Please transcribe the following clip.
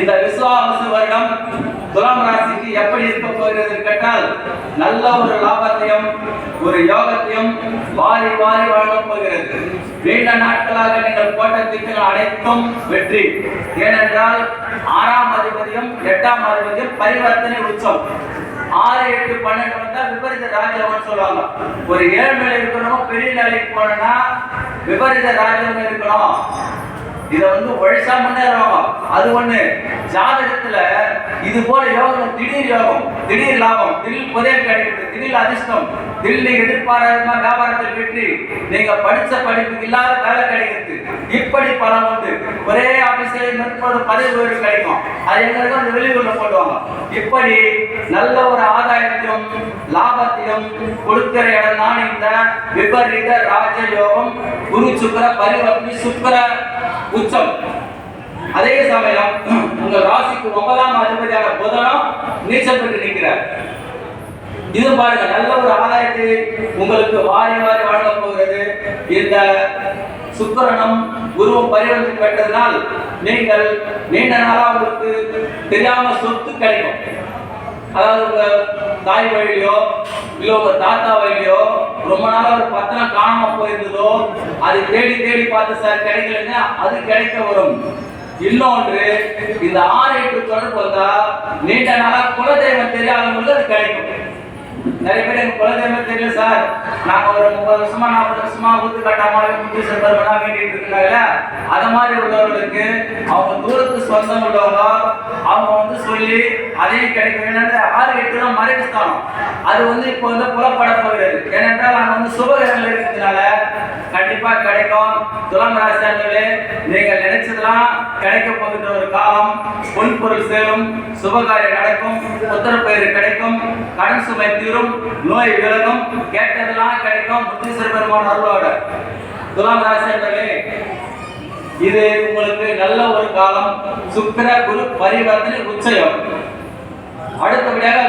இந்த விசுவாச வருடம் துலாம் ராசிக்கு எப்படி இருக்க போகிறது கேட்டால் நல்ல ஒரு லாபத்தையும் ஒரு யோகத்தையும் வாரி வாரி வழங்கப் போகிறது. நீண்ட நாட்களாக நீங்கள் போட்ட திட்டங்கள் அனைத்தும் வெற்றி. ஏனென்றால் ஆறாம் அதிபதியும் எட்டாம் அதிபதியும் பரிவர்த்தனை உச்சம். ஆறு எட்டு பன்னெண்டு வந்தா விபரீத ராஜயோகம் சொல்லுவாங்க. ஒரு ஏழ்மையில இருக்கணும் பெரிய நிலைக்கு போனோம்னா விபரீத ராஜயோகம் இருக்கணும். இதை வந்து உழைச்சா முன்னேறாமா அது ஒண்ணு. ஜாதகத்துல இது போல யோகம் திடீர் யோகம் திடீர் லாபம் திடீர் புதையல் கிடைக்கிறது திடீர் அதிர்ஷ்டம் திடீர் எதிர்பாராதமா வியாபாரத்தில் வெற்றி. நீங்க படிச்ச படிப்புக்கு இல்லாத வேலை கிடைக்கிறது. இப்படி பலம் உண்டு. முப்பது ஆபீஸ்ல நிற்பது பதவி உயர்வு கிடைக்கும். அது எங்களுக்கு அந்த வெளியூர்ல போடுவாங்க இப்படி நல்ல ஒரு ஆதாயத்தையும் லாபத்தையும் கொடுக்கிற இடம் தான் இந்த விபரீத ராஜயோகம் குரு சுக்கர பரிவர்த்தி சுக்கர உச்சம். அதே சமயம் உங்க ராசிக்கு ஒன்பதாம் அதிபதியான புதனம் நீச்சல் பெற்று நிற்கிறார். இது பாருங்க நல்ல ஒரு ஆதாயத்தை உங்களுக்கு வாரி வாரி வழங்க போகிறது. இந்த சுக்கிரனும் குருவும் பரிவர்த்தனை பெற்றதனால் நீங்கள் நீண்ட நாளாக உங்களுக்கு தெரியாம சொத்து கிடைக்கும். அதாவது உங்க தாய் வழியோ இல்ல உங்க தாத்தா வழியோ ரொம்ப நாளா ஒரு பத்திரம் காணாம போயிருந்ததோ அது தேடி தேடி பார்த்து சார் கிடைக்கலன்னா அது கிடைக்க வரும். இன்னொன்று இந்த ஆறு எட்டு தொடர்பு வந்தா நீண்ட நாளா குலதெய்வம் தெரியாதவங்களுக்கு அது கிடைக்கும். நிறைய பேர் எனக்கு குலதெய்வம் தெரியல சார். நாங்கள் ஒரு முப்பது வருஷமா நாற்பது வருஷமா ஊத்து கட்டாம முத்து செல்வர்களாம் வேண்டிட்டு இருக்காங்கல்ல? அது மாதிரி உள்ளவர்களுக்கு அவங்க தூரத்து சொந்தம் உள்ளவங்க அவங்க வந்து சொல்லி அதையும் கிடைக்க ஏன்னா ஆறு எட்டு தான் மறைவு ஸ்தானம் அது வந்து இப்போ வந்து புலப்பட போகிறது. ஏனென்றால் நாங்கள் வந்து சுபகிரகங்கள் கண்டிப்பா கிடைக்கும். துலாம் ராசியாளர்களே நீங்கள் நினைச்சதெல்லாம் கிடைக்க போகின்ற ஒரு காலம். பொன் பொருள் சேரும் சுபகாரியம் நடக்கும் உத்தரப்பயிர் கிடைக்கும் கடன் சுமை தீரும் நோய் விலகும் கேட்டதெல்லாம் கிடைக்கும். முத்தீஸ்வர பெருமான் அருளோட. துலாம் ராசியாளர்களே இது உங்களுக்கு நல்ல ஒரு காலம். சுக்கர குரு பரிவர்த்தனை உச்சயம். அடுத்தபடியாக